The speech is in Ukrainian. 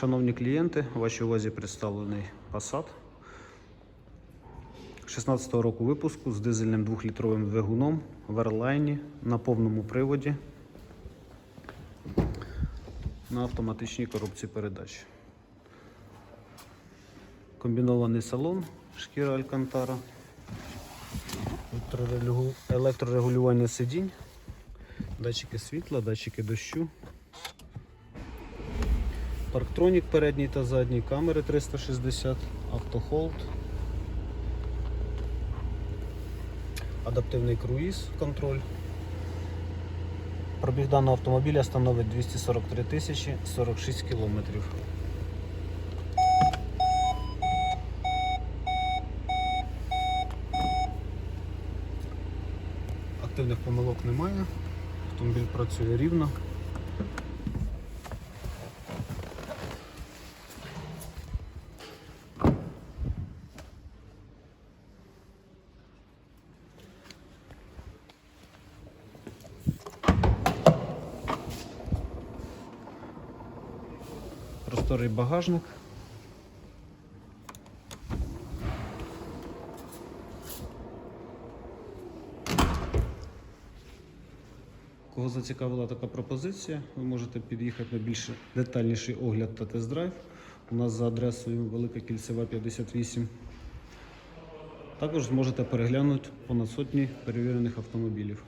Шановні клієнти, у вашій увазі представлений Passat 16-го року випуску з дизельним 2-літровим двигуном в Airline на повному приводі на автоматичній коробці передач. Комбінований салон, шкіра Алькантара, електрорегу- електрорегулювання сидінь, датчики світла, датчики дощу. Парктронік передній та задній, камери 360, автохолд, адаптивний круїз контроль. Пробіг даного автомобіля становить 243 тисячі 46 кілометрів. Активних помилок немає, автомобіль працює рівно. Просторий багажник. Кого зацікавила така пропозиція, ви можете під'їхати на більш детальніший огляд та тест-драйв. У нас за адресою Велика Кільцева 58. Також зможете переглянути понад сотні перевірених автомобілів.